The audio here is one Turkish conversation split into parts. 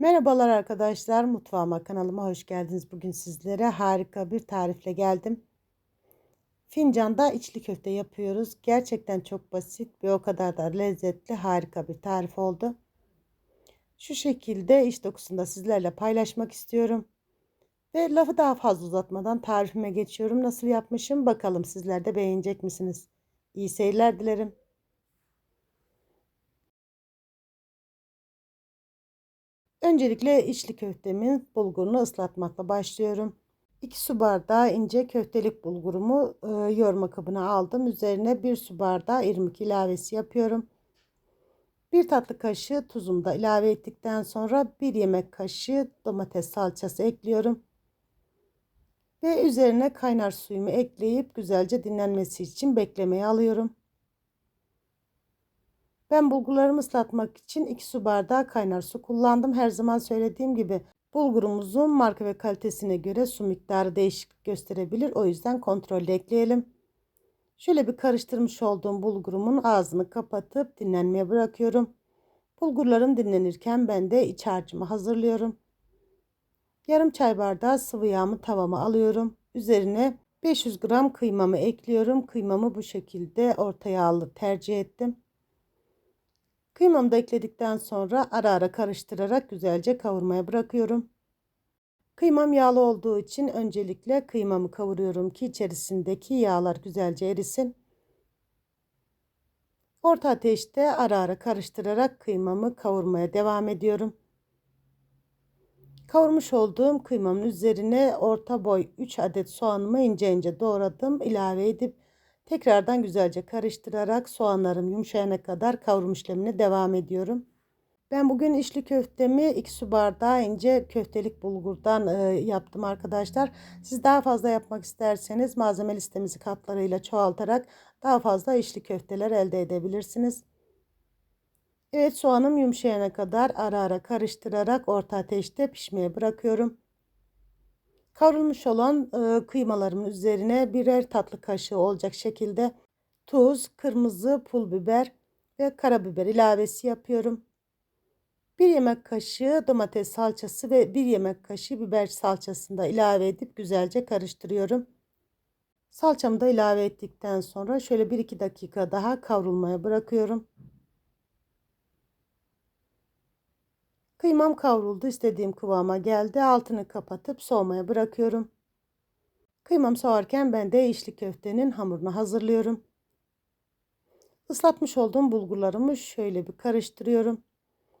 Merhabalar arkadaşlar, mutfağıma kanalıma hoş geldiniz. Bugün sizlere harika bir tarifle geldim. Fincanda içli köfte yapıyoruz. Gerçekten çok basit ve o kadar da lezzetli, harika bir tarif oldu. Şu şekilde iç dokusunu da sizlerle paylaşmak istiyorum. Ve lafı daha fazla uzatmadan tarifime geçiyorum. Nasıl yapmışım bakalım sizler de beğenecek misiniz? İyi seyirler dilerim. Öncelikle içli köftemin bulgurunu ıslatmakla başlıyorum. 2 su bardağı ince köftelik bulgurumu e, yoğurma kabına aldım. Üzerine 1 su bardağı irmik ilavesi yapıyorum. 1 tatlı kaşığı tuzumu da ilave ettikten sonra 1 yemek kaşığı domates salçası ekliyorum. Ve üzerine kaynar suyumu ekleyip güzelce dinlenmesi için beklemeye alıyorum. Ben bulgurlarımı ıslatmak için 2 su bardağı kaynar su kullandım. Her zaman söylediğim gibi bulgurumuzun marka ve kalitesine göre su miktarı değişiklik gösterebilir. O yüzden kontrollü ekleyelim. Şöyle bir karıştırmış olduğum bulgurumun ağzını kapatıp dinlenmeye bırakıyorum. Bulgurlarım dinlenirken ben de iç harcımı hazırlıyorum. Yarım çay bardağı sıvı yağımı tavama alıyorum. Üzerine 500 gram kıymamı ekliyorum. Kıymamı bu şekilde orta yağlı tercih ettim. Kıymamı da ekledikten sonra ara ara karıştırarak güzelce kavurmaya bırakıyorum. Kıymam yağlı olduğu için öncelikle kıymamı kavuruyorum ki içerisindeki yağlar güzelce erisin. Orta ateşte ara ara karıştırarak kıymamı kavurmaya devam ediyorum. Kavurmuş olduğum kıymamın üzerine orta boy 3 adet soğanımı ince ince doğradım. ilave edip Tekrardan güzelce karıştırarak soğanlarım yumuşayana kadar kavurma işlemine devam ediyorum. Ben bugün içli köftemi 2 su bardağı ince köftelik bulgurdan e, yaptım arkadaşlar. Siz daha fazla yapmak isterseniz malzeme listemizi katlarıyla çoğaltarak daha fazla içli köfteler elde edebilirsiniz. Evet soğanım yumuşayana kadar ara ara karıştırarak orta ateşte pişmeye bırakıyorum. Kavrulmuş olan e, kıymalarımın üzerine birer tatlı kaşığı olacak şekilde tuz, kırmızı pul biber ve karabiber ilavesi yapıyorum. Bir yemek kaşığı domates salçası ve bir yemek kaşığı biber salçasını da ilave edip güzelce karıştırıyorum. Salçamı da ilave ettikten sonra şöyle 1-2 dakika daha kavrulmaya bırakıyorum. Kıymam kavruldu. istediğim kıvama geldi. Altını kapatıp soğumaya bırakıyorum. Kıymam soğarken ben de içli köftenin hamurunu hazırlıyorum. Islatmış olduğum bulgurlarımı şöyle bir karıştırıyorum.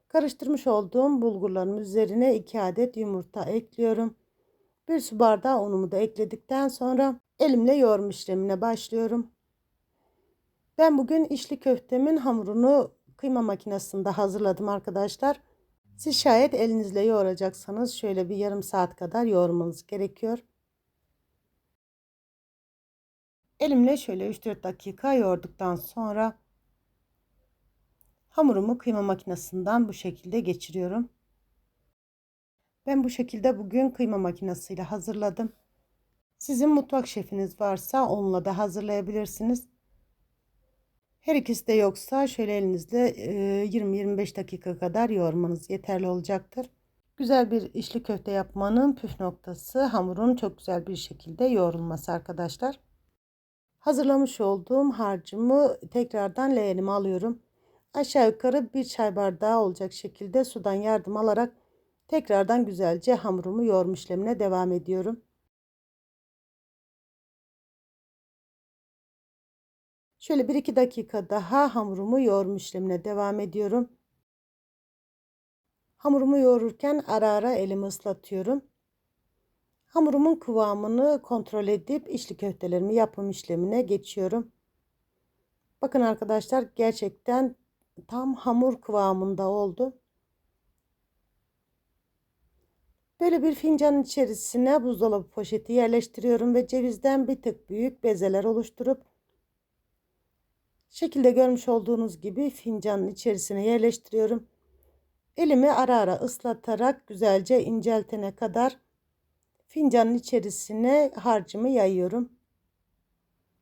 Karıştırmış olduğum bulgurların üzerine 2 adet yumurta ekliyorum. 1 su bardağı unumu da ekledikten sonra elimle yoğurma işlemine başlıyorum. Ben bugün içli köftemin hamurunu kıyma makinesinde hazırladım arkadaşlar. Siz şayet elinizle yoğuracaksanız şöyle bir yarım saat kadar yoğurmanız gerekiyor. Elimle şöyle 3-4 dakika yoğurduktan sonra hamurumu kıyma makinesinden bu şekilde geçiriyorum. Ben bu şekilde bugün kıyma makinesiyle hazırladım. Sizin mutfak şefiniz varsa onunla da hazırlayabilirsiniz. Her ikisi de yoksa şöyle elinizle 20-25 dakika kadar yoğurmanız yeterli olacaktır. Güzel bir içli köfte yapmanın püf noktası hamurun çok güzel bir şekilde yoğrulması arkadaşlar. Hazırlamış olduğum harcımı tekrardan leğenime alıyorum. Aşağı yukarı bir çay bardağı olacak şekilde sudan yardım alarak tekrardan güzelce hamurumu yoğurma işlemine devam ediyorum. Şöyle 1-2 dakika daha hamurumu yoğurma işlemine devam ediyorum. Hamurumu yoğururken ara ara elimi ıslatıyorum. Hamurumun kıvamını kontrol edip içli köftelerimi yapım işlemine geçiyorum. Bakın arkadaşlar gerçekten tam hamur kıvamında oldu. Böyle bir fincanın içerisine buzdolabı poşeti yerleştiriyorum ve cevizden bir tık büyük bezeler oluşturup Şekilde görmüş olduğunuz gibi fincanın içerisine yerleştiriyorum. Elimi ara ara ıslatarak güzelce inceltene kadar fincanın içerisine harcımı yayıyorum.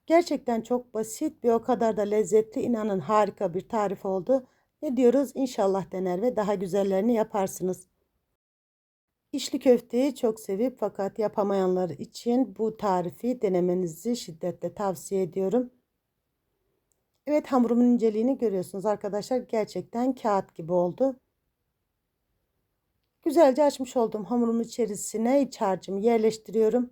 Gerçekten çok basit ve o kadar da lezzetli inanın harika bir tarif oldu. Ne diyoruz? İnşallah dener ve daha güzellerini yaparsınız. İçli köfteyi çok sevip fakat yapamayanlar için bu tarifi denemenizi şiddetle tavsiye ediyorum. Evet hamurumun inceliğini görüyorsunuz arkadaşlar. Gerçekten kağıt gibi oldu. Güzelce açmış olduğum hamurumun içerisine iç harcımı yerleştiriyorum.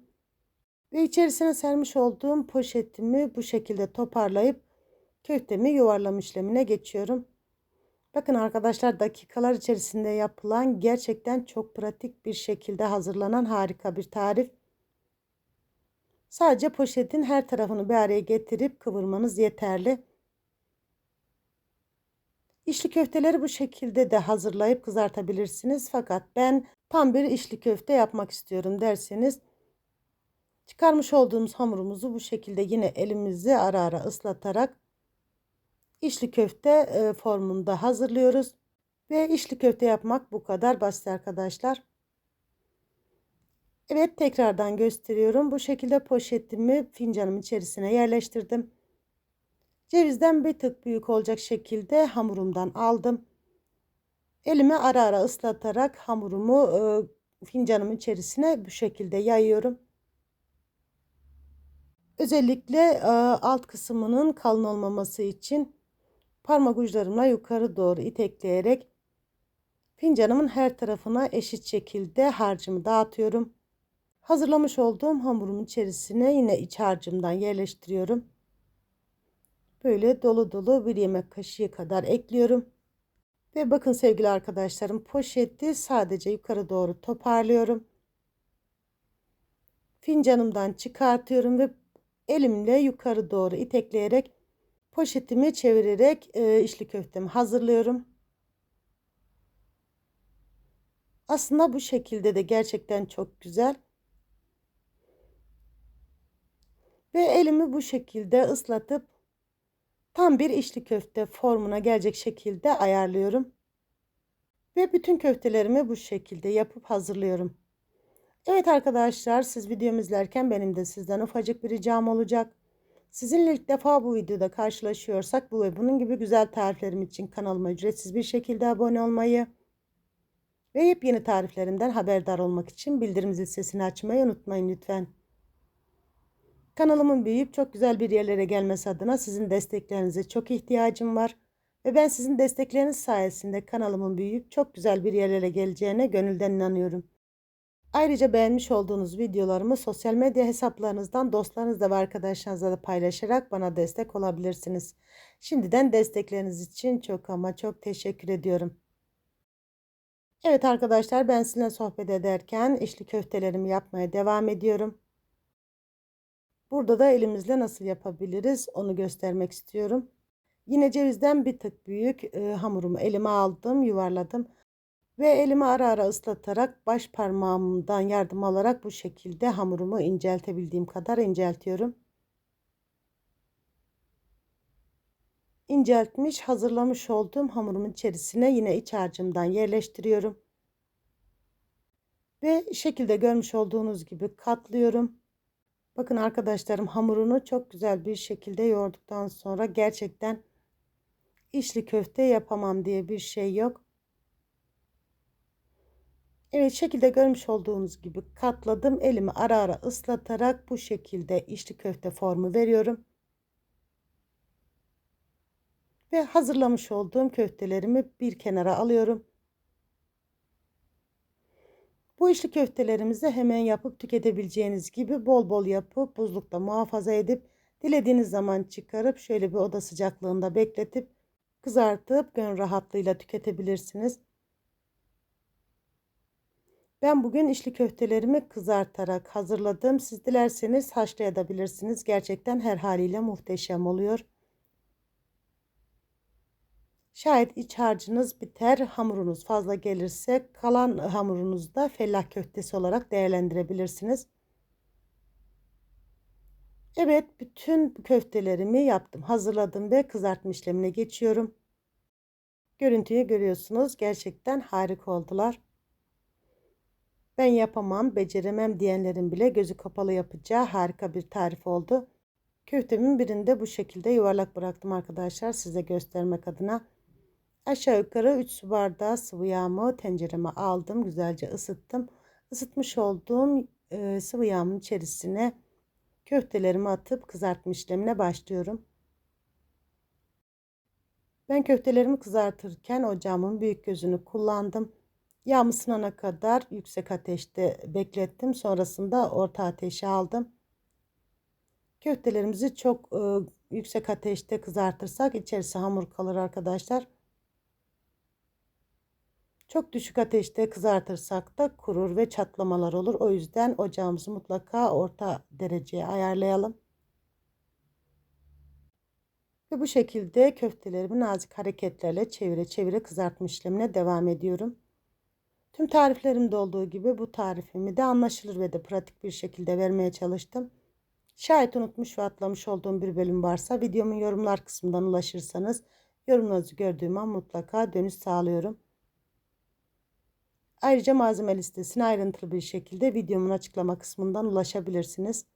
Ve içerisine sermiş olduğum poşetimi bu şekilde toparlayıp köftemi yuvarlama işlemine geçiyorum. Bakın arkadaşlar dakikalar içerisinde yapılan gerçekten çok pratik bir şekilde hazırlanan harika bir tarif. Sadece poşetin her tarafını bir araya getirip kıvırmanız yeterli. İçli köfteleri bu şekilde de hazırlayıp kızartabilirsiniz. Fakat ben tam bir içli köfte yapmak istiyorum derseniz çıkarmış olduğumuz hamurumuzu bu şekilde yine elimizi ara ara ıslatarak içli köfte e, formunda hazırlıyoruz. Ve içli köfte yapmak bu kadar basit arkadaşlar. Evet tekrardan gösteriyorum. Bu şekilde poşetimi fincanım içerisine yerleştirdim. Cevizden bir tık büyük olacak şekilde hamurumdan aldım. Elimi ara ara ıslatarak hamurumu e, fincanımın içerisine bu şekilde yayıyorum. Özellikle e, alt kısmının kalın olmaması için parmak uçlarımla yukarı doğru itekleyerek fincanımın her tarafına eşit şekilde harcımı dağıtıyorum. Hazırlamış olduğum hamurumun içerisine yine iç harcımdan yerleştiriyorum. Böyle dolu dolu bir yemek kaşığı kadar ekliyorum. Ve bakın sevgili arkadaşlarım poşeti sadece yukarı doğru toparlıyorum. Fincanımdan çıkartıyorum ve elimle yukarı doğru itekleyerek poşetimi çevirerek e, içli köftemi hazırlıyorum. Aslında bu şekilde de gerçekten çok güzel. Ve elimi bu şekilde ıslatıp tam bir içli köfte formuna gelecek şekilde ayarlıyorum. Ve bütün köftelerimi bu şekilde yapıp hazırlıyorum. Evet arkadaşlar siz videomu izlerken benim de sizden ufacık bir ricam olacak. Sizinle ilk defa bu videoda karşılaşıyorsak bu ve bunun gibi güzel tariflerim için kanalıma ücretsiz bir şekilde abone olmayı ve yepyeni tariflerimden haberdar olmak için bildirim zil sesini açmayı unutmayın lütfen. Kanalımın büyüyüp çok güzel bir yerlere gelmesi adına sizin desteklerinize çok ihtiyacım var. Ve ben sizin destekleriniz sayesinde kanalımın büyüyüp çok güzel bir yerlere geleceğine gönülden inanıyorum. Ayrıca beğenmiş olduğunuz videolarımı sosyal medya hesaplarınızdan dostlarınızla ve arkadaşlarınızla da paylaşarak bana destek olabilirsiniz. Şimdiden destekleriniz için çok ama çok teşekkür ediyorum. Evet arkadaşlar ben sizinle sohbet ederken içli köftelerimi yapmaya devam ediyorum. Burada da elimizle nasıl yapabiliriz onu göstermek istiyorum. Yine cevizden bir tık büyük e, hamurumu elime aldım, yuvarladım. Ve elimi ara ara ıslatarak baş parmağımdan yardım alarak bu şekilde hamurumu inceltebildiğim kadar inceltiyorum. İnceltmiş hazırlamış olduğum hamurumun içerisine yine iç harcımdan yerleştiriyorum. Ve şekilde görmüş olduğunuz gibi katlıyorum. Bakın arkadaşlarım hamurunu çok güzel bir şekilde yoğurduktan sonra gerçekten içli köfte yapamam diye bir şey yok. Evet şekilde görmüş olduğunuz gibi katladım. Elimi ara ara ıslatarak bu şekilde içli köfte formu veriyorum. Ve hazırlamış olduğum köftelerimi bir kenara alıyorum. Bu içli köftelerimizi hemen yapıp tüketebileceğiniz gibi bol bol yapıp buzlukta muhafaza edip dilediğiniz zaman çıkarıp şöyle bir oda sıcaklığında bekletip kızartıp gönül rahatlığıyla tüketebilirsiniz. Ben bugün içli köftelerimi kızartarak hazırladım. Siz dilerseniz haşlayabilirsiniz. Gerçekten her haliyle muhteşem oluyor. Şayet iç harcınız biter, hamurunuz fazla gelirse kalan hamurunuzu da fellah köftesi olarak değerlendirebilirsiniz. Evet, bütün köftelerimi yaptım, hazırladım ve kızartma işlemine geçiyorum. Görüntüyü görüyorsunuz. Gerçekten harika oldular. Ben yapamam, beceremem diyenlerin bile gözü kapalı yapacağı harika bir tarif oldu. Köftemin birinde bu şekilde yuvarlak bıraktım arkadaşlar size göstermek adına. Aşağı yukarı 3 su bardağı sıvı yağımı tencereme aldım. Güzelce ısıttım. Isıtmış olduğum e, sıvı yağın içerisine köftelerimi atıp kızartma işlemine başlıyorum. Ben köftelerimi kızartırken ocağımın büyük gözünü kullandım. Yağım ısınana kadar yüksek ateşte beklettim. Sonrasında orta ateşe aldım. Köftelerimizi çok e, yüksek ateşte kızartırsak içerisi hamur kalır arkadaşlar. Çok düşük ateşte kızartırsak da kurur ve çatlamalar olur. O yüzden ocağımızı mutlaka orta dereceye ayarlayalım. Ve bu şekilde köftelerimi nazik hareketlerle çevire çevire kızartma işlemine devam ediyorum. Tüm tariflerimde olduğu gibi bu tarifimi de anlaşılır ve de pratik bir şekilde vermeye çalıştım. Şayet unutmuş ve atlamış olduğum bir bölüm varsa videomun yorumlar kısmından ulaşırsanız yorumlarınızı gördüğüm an mutlaka dönüş sağlıyorum. Ayrıca malzeme listesine ayrıntılı bir şekilde videomun açıklama kısmından ulaşabilirsiniz.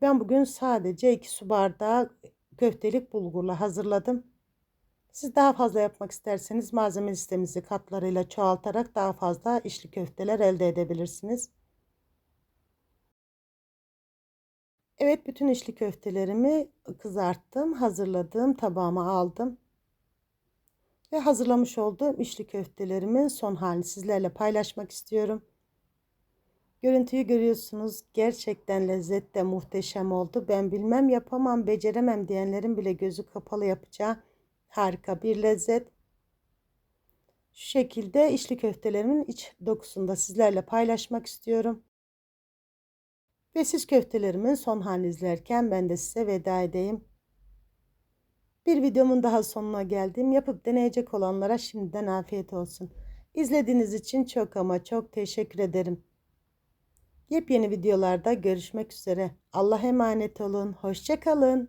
Ben bugün sadece 2 su bardağı köftelik bulgurla hazırladım. Siz daha fazla yapmak isterseniz malzeme listemizi katlarıyla çoğaltarak daha fazla içli köfteler elde edebilirsiniz. Evet bütün içli köftelerimi kızarttım. Hazırladığım tabağıma aldım. Ve hazırlamış olduğum içli köftelerimin son halini sizlerle paylaşmak istiyorum. Görüntüyü görüyorsunuz. Gerçekten lezzet de muhteşem oldu. Ben bilmem yapamam beceremem diyenlerin bile gözü kapalı yapacağı harika bir lezzet. Şu şekilde içli köftelerimin iç dokusunu da sizlerle paylaşmak istiyorum. Ve siz köftelerimin son halini izlerken ben de size veda edeyim. Bir videomun daha sonuna geldim. Yapıp deneyecek olanlara şimdiden afiyet olsun. İzlediğiniz için çok ama çok teşekkür ederim. Yepyeni videolarda görüşmek üzere. Allah'a emanet olun. Hoşçakalın.